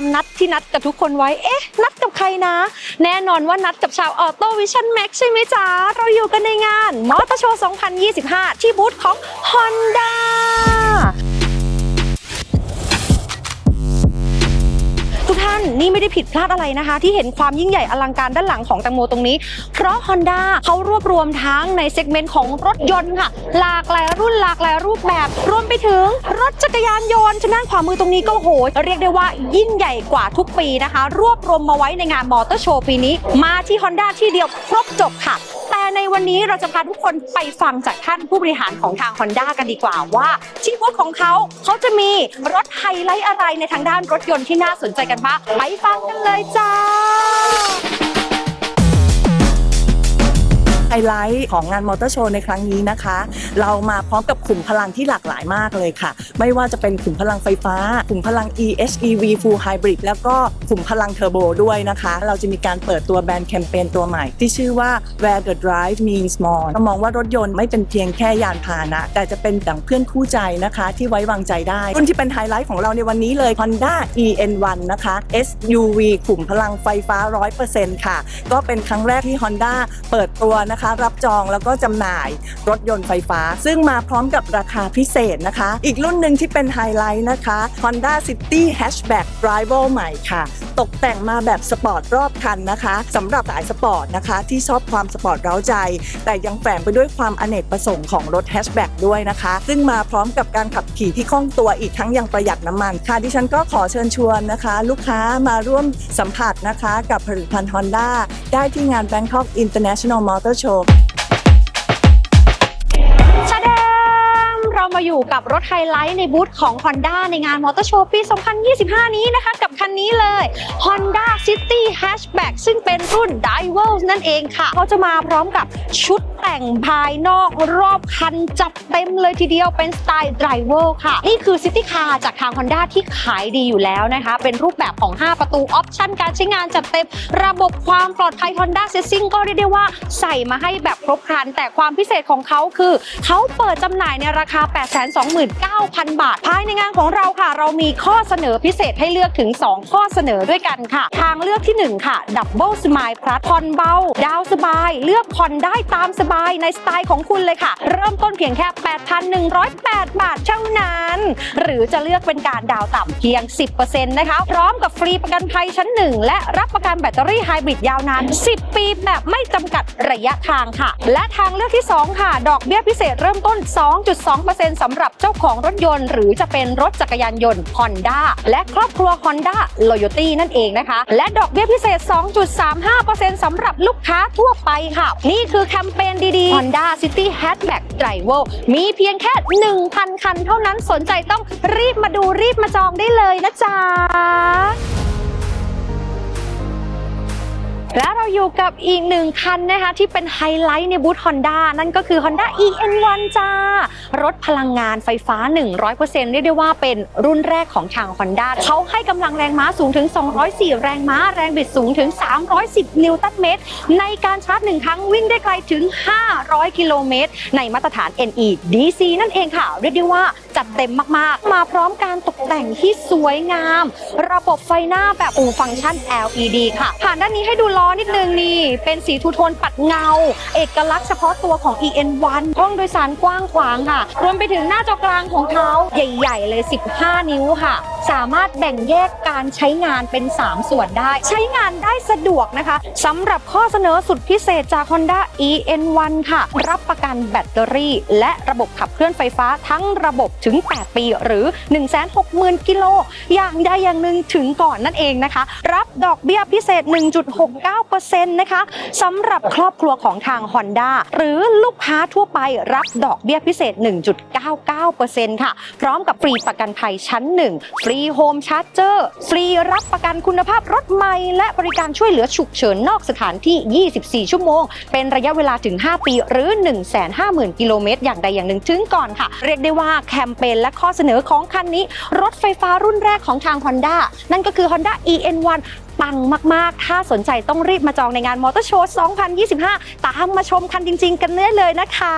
ามนัดที่นัดกับทุกคนไว้ เอ๊ะ นัดกับใครนะ แน่นอนว่านัดกับชาวออโต้วิชั่นแม็กใช่ไหมจ๊ะ เราอยู่กันในงานมอเตอร์โชว์ 2025 ที่บูธของ Honda ทุกท่านนี่ไม่ได้ผิดพลาดอะไรนะคะ ที่เห็นความยิ่งใหญ่อลังการด้านหลังของแตงโมตรงนี้ เพราะ Honda เขารวบรวมทั้งในเซกเมนต์ของรถยนต์ค่ะ หลากหลายรุ่นหลากหลายรูปแบบรวมไปถึงรถจักรยานยนต์ชนด้านขวามือตรงนี้ก็โหเรียกได้ว่ายิ่งใหญ่กว่าทุกปีนะคะ รวบรวมมาไว้ในงานมอเตอร์โชว์ปีนี้ มาที่ Honda ที่เดียวครบจบค่ะ ในวันนี้เราจะพาทุกคนไปฟังจากท่านผู้บริหารของทาง Honda กันดีกว่าว่า ที่บูธของเขาเขาจะมีรถไฮไลท์อะไรในทางด้านรถยนต์ที่น่าสนใจกันบ้างไปฟังกันเลยจ้า ไฮไลท์ของงานมอเตอร์โชว์ในครั้งนี้นะคะ เรามาพร้อมกับขุมพลังที่หลากหลายมากเลยค่ะ ไม่ว่าจะเป็นขุมพลังไฟฟ้า ขุมพลัง EHEV Full Hybrid แล้วก็ขุมพลังเทอร์โบด้วยนะคะ เราจะมีการเปิดตัวแบรนด์แคมเปญตัวใหม่ ที่ชื่อว่า Where the Drive Means More เรามองว่ารถยนต์ไม่เป็นเพียงแค่ยานพาหนะ แต่จะเป็นดั่งเพื่อนคู่ใจนะคะ ที่ไว้วางใจได้รุ่นที่เป็นไฮไลท์ของเราในวันนี้เลย Honda EN1 นะคะ SUV ขุมพลังไฟฟ้า 100%ค่ะ ก็เป็นครั้งแรกที่ Honda เปิดตัวนะคะรับจองแล้วก็จำหน่ายรถยนต์ไฟฟ้า ซึ่งมาพร้อมกับราคาพิเศษนะคะ อีกรุ่นหนึ่งที่เป็นไฮไลท์นะคะ Honda City Hatchback Rival ใหม่ค่ะ ตกแต่งมาแบบสปอร์ตรอบคันนะคะสำหรับสายสปอร์ตนะคะ ที่ชอบความสปอร์ตเร้าใจ แต่ยังแฝงไปด้วยความอเนกประสงค์ของรถแฮชแบ็กด้วยนะคะ ซึ่งมาพร้อมกับการขับขี่ที่คล่องตัวอีกทั้งยังประหยัดน้ำมันค่ะดิฉันก็ขอเชิญชวนนะคะ ลูกค้ามาร่วมสัมผัสนะคะ กับผลิตภัณฑ์ Honda ได้ที่งาน Bangkok International Motor Show อยู่กับรถไฮไลท์ในบูธของ Honda ในงานมอเตอร์โชว์ปี 2025 นี้นะคะ กับคันนี้เลย Honda City Hatchback ซึ่งเป็น รุ่น d i v e l นั่นเองค่ะ เขาจะมาพร้อมกับชุดแต่งภายนอกรอบคันจับเต็มเลยทีเดียวเป็นสไตล์ d r i v e r ค่ะ นี่คือ City Car จากทาง Honda ที่ขายดีอยู่แล้วนะคะ เป็นรูปแบบของ 5 ประตูออปชั่นการใช้งานจัดเต็ม ระบบความปลอดภัย Honda s e t t i n g ก็เรียกได้ว่าใส่มาให้แบบครบครัน แต่ความพิเศษของเขาคือ เขาเปิดจำหน่ายในราคา 829,000 บาท ภายในงานของเราค่ะ เรามีข้อเสนอพิเศษให้เลือกถึง 2 ข้อเสนอด้วยกันค่ะ ทางเลือกที่ 1 ค่ะ Double Smile Plus ผ่อนเบา ดาวสบาย เลือกผ่อนได้ตามสบายในสไตล์ของคุณเลยค่ะ เริ่มต้นเพียงแค่ 8,108 บาทเท่านั้น หรือจะเลือกเป็นการดาวต่ำเพียง 10%นะคะ พร้อมกับฟรีประกันภัยชั้น 1 และรับประกันแบตเตอรี่ไฮบริดยาวนาน 10 ปีแบบไม่จำกัดระยะทางค่ะ และทางเลือกที่ 2 ค่ะ ดอกเบี้ยพิเศษเริ่มต้น 2.2%สำหรับเจ้าของรถยนต์ หรือจะเป็นรถจักรยานยนต์ Honda และครอบครัว Honda Loyalty นั่นเองนะคะ และดอกเบี้ยพิเศษ 2.35 5%สำหรับลูกค้าทั่วไปค่ะ นี่คือแคมเปญดีๆ Honda City Hatchback Driver มีเพียงแค่ 1,000 คันเท่านั้นสนใจต้องรีบมาดูรีบมาจองได้เลยนะจ๊ะ และเราอยู่กับอีกหนึ่งคันนะคะที่เป็นไฮไลท์ในบูธ Honda นั่นก็คือ Honda EN1 จ้า รถพลังงานไฟฟ้า 100%เรียกได้ว่าเป็นรุ่นแรกของทาง Honda เขาให้กำลังแรงม้าสูงถึง 204 แรงม้า แรงบิดสูงถึง 310 นิวตันเมตร ในการชาร์จหนึ่งครั้งวิ่งได้ไกลถึง 500 กิโลเมตร ในมาตรฐาน NE DC นั่นเองค่ะ เรียกได้ว่าจัดเต็มมากๆ มาพร้อมการตกแต่งที่สวยงาม ระบบไฟหน้าแบบอูฟังก์ชัน LED ค่ะ ผ่านด้านนี้ให้ดูล้อนิดนึงนี่ เป็นสีทูโทนปัดเงา เอกลักษณ์เฉพาะตัวของ EN1 ห้องโดยสารกว้างขวางค่ะ รวมไปถึงหน้าจอกลางของเขาใหญ่ๆ เลย 15 นิ้วค่ะ สามารถแบ่งแยกการใช้งานเป็น 3 ส่วนได้ ใช้งานได้สะดวกนะคะสำหรับข้อเสนอสุดพิเศษจาก Honda EN1 ค่ะ รับประกันแบตเตอรี่ และระบบขับเคลื่อนไฟฟ้าทั้งระบบถึง 8 ปีหรือ 160,000 กิโล อย่างใดอย่างหนึ่งถึงก่อนนั่นเองนะคะ รับดอกเบี้ยพิเศษ 1.69%นะคะสำหรับครอบครัวของทาง Honda หรือลูกค้าทั่วไปรับดอกเบี้ยพิเศษ 1.99%ค่ะ พร้อมกับฟรีประกันภัยชั้น 1 ฟรีโฮมชาร์จเจอร์ ฟรีรับประกันคุณภาพรถใหม่ และบริการช่วยเหลือฉุกเฉินนอกสถานที่ 24 ชั่วโมง เป็นระยะเวลาถึง 5 ปีหรือ 150,000 กิโลเมตรอย่างใดอย่างหนึ่งถึงก่อนค่ะ เรียกได้ว่าแคมเปญและข้อเสนอของคันนี้ รถไฟฟ้ารุ่นแรกของทาง Honda นั่นก็คือ Honda EN1 ปังมาก ๆ ถ้าสนใจต้องรีบมาจองในงานมอเตอร์โชว์ 2025 ตามมาชมคันจริง ๆ กันได้เลยนะคะ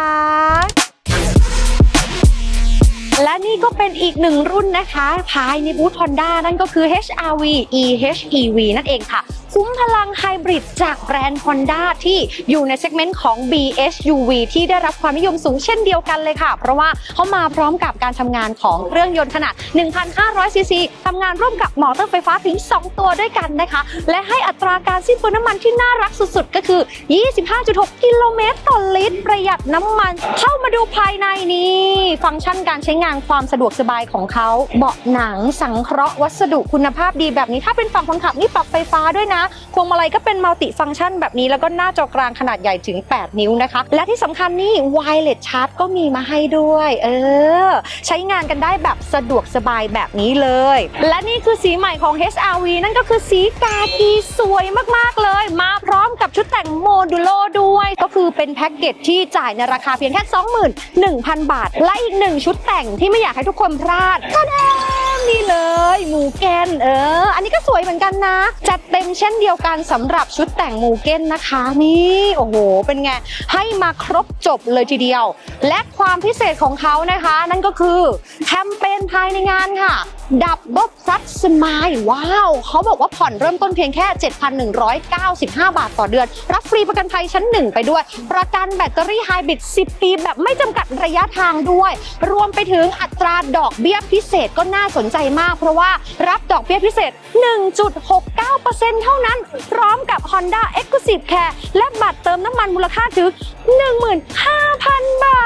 และนี่ก็เป็นอีกหนึ่งรุ่นนะคะ ภายในบูธ Honda นั่นก็คือ HRV eHEV นั่นเองค่ะ คุ้มพลังไฮบริดจากแบรนด์ Honda ที่อยู่ในเซกเมนต์ของ BSUV ที่ได้รับความนิยมสูงเช่นเดียวกันเลยค่ะ เพราะว่าเขามาพร้อมกับการทำงานของเครื่องยนต์ขนาด 1,500 ซีซีทำงานร่วมกับมอเตอร์ไฟฟ้าถึง 2 ตัวด้วยกันนะคะ และให้อัตราการสิ้นเปลืองน้ำมันที่น่ารักสุดๆ ก็คือ 25.6 กิโลเมตรต่อลิตร ประหยัดน้ำมัน เข้ามาดูภายในนี้ ฟังก์ชันการใช้งานความสะดวกสบายของเขาเบาะหนังสังเคราะห์วัสดุคุณภาพดีแบบนี้ถ้าเป็นฝั่งคนขับนี่ปรับไฟฟ้าด้วยนะพวงมาลัยก็เป็นมัลติฟังก์ชันแบบนี้แล้วก็หน้าจอกลางขนาดใหญ่ถึง 8 นิ้วนะคะ และที่สำคัญนี่ไวเลสชาร์จก็มีมาให้ด้วย เออ ใช้งานกันได้แบบสะดวกสบายแบบนี้เลย และนี่คือสีใหม่ของ HRV นั่นก็คือสีกากีสวยมากๆเลย มาพร้อมกับชุดแต่งโมดูโลด้วย ก็คือเป็นแพ็กเกจที่จ่ายในราคาเพียงแค่ 21,000 บาท และอีกหนึ่งชุดแต่งที่ไม่อยากให้ทุกคนพลาดก็แน่ นี่เลย หมูแกนเออ อันนี้ก็สวยเหมือนกันนะ จัดเต็มเช่นเดียวกันสำหรับชุดแต่งหมูเก้นนะคะ นี่โอ้โห เป็นไง ให้มาครบจบเลยทีเดียว และความพิเศษของเขานะคะ นั่นก็คือแคมเปญภายในงานค่ะ ดับเบิลซัดสมายว้าว เขาบอกว่าผ่อนเริ่มต้นเพียงแค่ 7,195 บาทต่อเดือน รับฟรีประกันภัยชั้นหนึ่งไปด้วย ประกันแบตเตอรี่ไฮบริด 10 ปี แบบไม่จำกัดระยะทางด้วย รวมไปถึงอัตราดอกเบี้ยพิเศษก็น่าสนใจมาก เพราะว่ารับดอกเบี้ยพิเศษ 1.69%เท่านั้น พร้อมกับ Honda Exclusive Care และบัตรเติมน้ำมันมูลค่าถึง 15,000 บา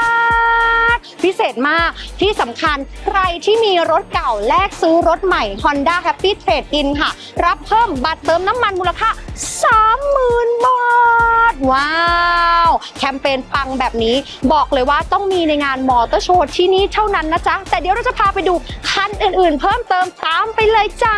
ท พิเศษมากที่สำคัญใครที่มีรถเก่าแลกซื้อรถใหม่ Honda Happy Trade In ค่ะ รับเพิ่มบัตรเติมน้ำมันมูลค่า 30,000 บาท ว้าว แคมเปญปังแบบนี้ บอกเลยว่าต้องมีในงานมอเตอร์โชว์ที่นี่เท่านั้นนะจ๊ะ แต่เดี๋ยวเราจะพาไปดูคันอื่นๆ เพิ่มเติมตามไปเลยจ้า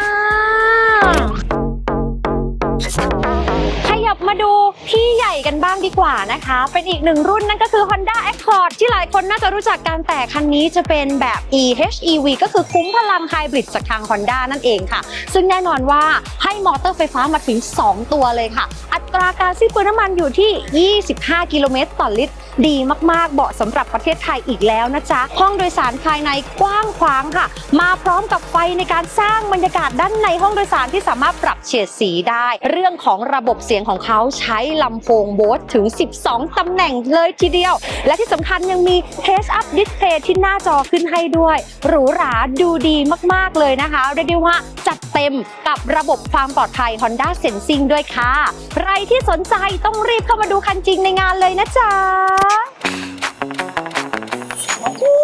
มาดูพี่ใหญ่กันบ้างดีกว่านะคะ เป็นอีกหนึ่งรุ่นนั่นก็คือ Honda Accord ที่หลายคนน่าจะรู้จักกันแต่คันนี้จะเป็นแบบ eHEV ก็คือคุ้มพลังไฮบริดจากทาง Honda นั่นเองค่ะ ซึ่งแน่นอนว่าให้มอเตอร์ไฟฟ้ามาถึง 2 ตัวเลยค่ะ อัตราการสิ้นเปลืองน้ำมันอยู่ที่ 25 กิโลเมตรต่อลิตร ดีมากๆเหมาะสำหรับประเทศไทยอีกแล้วนะจ๊ะ ห้องโดยสารภายในกว้างขวางค่ะ มาพร้อมกับไฟในการสร้างบรรยากาศด้านในห้องโดยสารที่สามารถปรับเฉดสีได้ เรื่องของระบบเสียงของเขาใช้ลำโพงโบสถึง 12ตำแหน่งเลยทีเดียว และที่สำคัญยังมี Heads Up Display ที่หน้าจอขึ้นให้ด้วย หรูหราดูดีมากๆเลยนะคะเรียกได้ว่าจัดเต็มกับระบบความปลอดภัย Honda Sensing ด้วยค่ะ ใครที่สนใจต้องรีบเข้ามาดูคันจริงในงานเลยนะจ๊ะ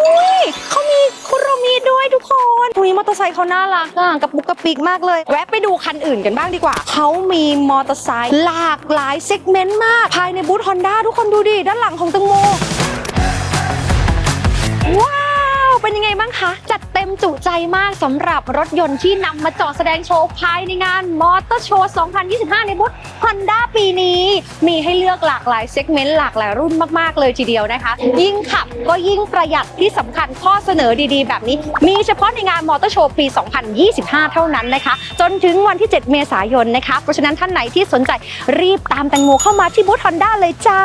อุ้ยเขามีคุโรมิด้วยทุกคนอุ้ยมอเตอร์ไซค์เขาน่ารักอะกับปุกกระปิกมากเลย แวะไปดูคันอื่นกันบ้างดีกว่า เขามีมอเตอร์ไซค์หลากหลายเซกเมนต์มาก ภายในบูธฮอนด้าทุกคนดูดิ ด้านหลังของตังโม เป็นยังไงบ้างคะ จัดเต็มจุใจมากสำหรับรถยนต์ที่นำมาจอดแสดงโชว์ภายในงานมอเตอร์โชว์2025 ในบูธ Honda ปีนี้ มีให้เลือกหลากหลายเซกเมนต์หลากหลายรุ่นมาก ๆ เลยทีเดียวนะคะ ยิ่งขับก็ยิ่งประหยัดที่สำคัญข้อเสนอดีๆ แบบนี้ มีเฉพาะในงานมอเตอร์โชว์ปี 2025 เท่านั้นนะคะ จนถึงวันที่ 7 เมษายนนะคะ เพราะฉะนั้นท่านไหนที่สนใจรีบตามแตงโมเข้ามาที่บูธ Honda เลยจ้า